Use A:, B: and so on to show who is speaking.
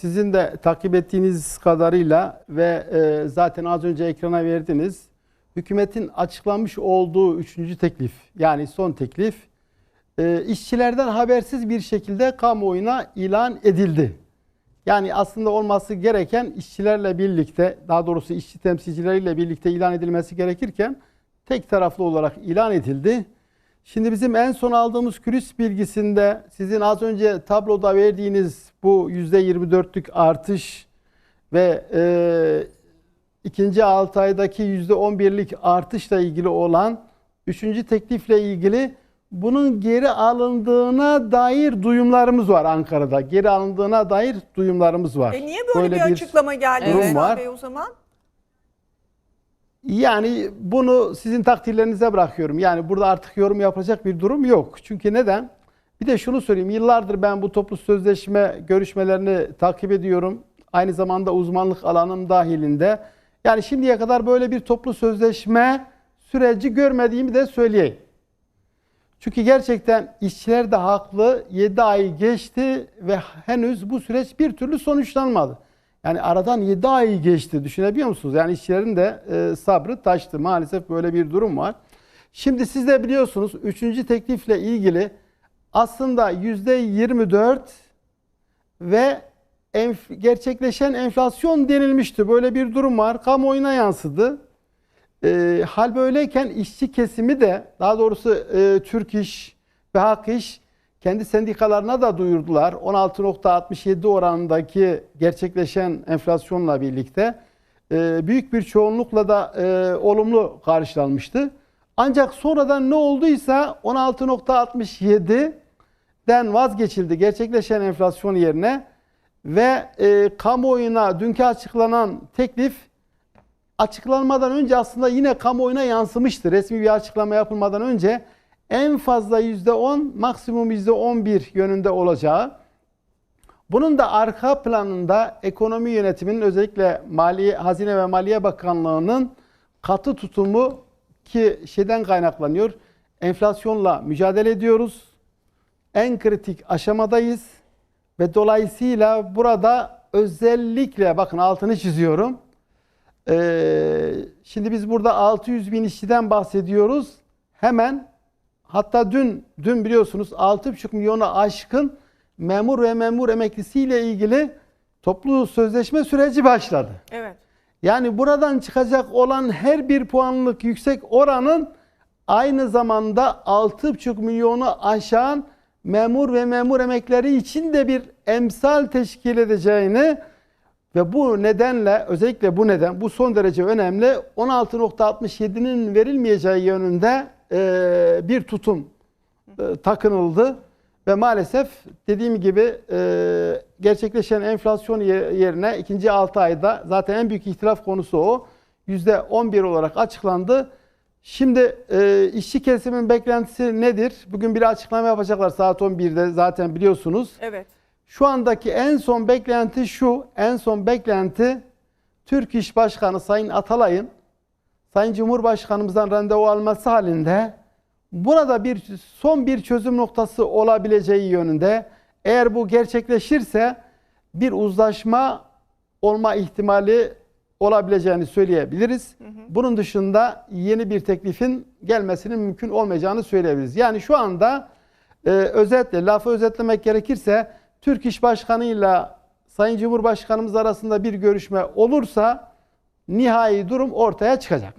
A: sizin de takip ettiğiniz kadarıyla ve e, zaten az önce ekrana verdiniz. Hükümetin açıklamış olduğu üçüncü teklif yani son teklif e, işçilerden habersiz bir şekilde kamuoyuna ilan edildi. Yani aslında olması gereken işçilerle birlikte daha doğrusu işçi temsilcileriyle birlikte ilan edilmesi gerekirken tek taraflı olarak ilan edildi. Şimdi bizim en son aldığımız kriz bilgisinde sizin az önce tabloda verdiğiniz bu %24'lük artış ve e, ikinci 6 aydaki %11'lik artışla ilgili olan üçüncü teklifle ilgili bunun geri alındığına dair duyumlarımız var Ankara'da. Geri alındığına dair duyumlarımız var.
B: E niye böyle, bir açıklama geldi
A: durum var.
B: Bey o zaman?
A: Yani bunu sizin takdirlerinize bırakıyorum. Yani burada artık yorum yapacak bir durum yok. Çünkü neden? Bir de şunu söyleyeyim. Yıllardır ben bu toplu sözleşme görüşmelerini takip ediyorum. Aynı zamanda uzmanlık alanım dahilinde. Yani şimdiye kadar böyle bir toplu sözleşme süreci görmediğimi de söyleyeyim. Çünkü gerçekten işçiler de haklı. 7 ay geçti ve henüz bu süreç bir türlü sonuçlanmadı. Yani aradan 7 ay geçti. Düşünebiliyor musunuz? Yani işçilerin de e, sabrı taştı. Maalesef böyle bir durum var. Şimdi siz de biliyorsunuz 3. teklifle ilgili aslında %24 ve enf- gerçekleşen enflasyon denilmişti. Böyle bir durum var. Kamuoyuna yansıdı. E, hal böyleyken işçi kesimi de daha doğrusu e, Türk İş ve Hak İş kendi sendikalarına da duyurdular. 16.67 oranındaki gerçekleşen enflasyonla birlikte e, büyük bir çoğunlukla da e, olumlu karşılanmıştı. Ancak sonradan ne olduysa 16.67'den vazgeçildi gerçekleşen enflasyon yerine ve e, kamuoyuna dünkü açıklanan teklif açıklanmadan önce aslında yine kamuoyuna yansımıştı. Resmi bir açıklama yapılmadan önce en fazla %10 maksimum %11 yönünde olacağı. Bunun da arka planında ekonomi yönetiminin özellikle Maliye, Hazine ve Maliye Bakanlığı'nın katı tutumu ki şeyden kaynaklanıyor. Enflasyonla mücadele ediyoruz. En kritik aşamadayız ve dolayısıyla burada özellikle bakın altını çiziyorum. Ee, şimdi biz burada 600 bin işçiden bahsediyoruz. Hemen hatta dün dün biliyorsunuz 6,5 milyona aşkın memur ve memur emeklisiyle ilgili toplu sözleşme süreci başladı.
B: Evet.
A: Yani buradan çıkacak olan her bir puanlık yüksek oranın aynı zamanda 6,5 milyonu aşan memur ve memur emekleri için de bir emsal teşkil edeceğini ve bu nedenle özellikle bu neden bu son derece önemli 16.67'nin verilmeyeceği yönünde e, bir tutum e, takınıldı. Ve maalesef dediğim gibi e, gerçekleşen enflasyon ye- yerine ikinci 6 ayda zaten en büyük ihtilaf konusu o. %11 olarak açıklandı. Şimdi e, işçi kesimin beklentisi nedir? Bugün bir açıklama yapacaklar saat 11'de zaten biliyorsunuz.
B: Evet.
A: Şu andaki en son beklenti şu. En son beklenti Türk İş Başkanı Sayın Atalay'ın Sayın Cumhurbaşkanımızdan randevu alması halinde burada bir son bir çözüm noktası olabileceği yönünde. Eğer bu gerçekleşirse bir uzlaşma olma ihtimali olabileceğini söyleyebiliriz. Bunun dışında yeni bir teklifin gelmesinin mümkün olmayacağını söyleyebiliriz. Yani şu anda e, özetle, lafı özetlemek gerekirse Türk İş Başkanı'yla Sayın Cumhurbaşkanımız arasında bir görüşme olursa nihai durum ortaya çıkacak.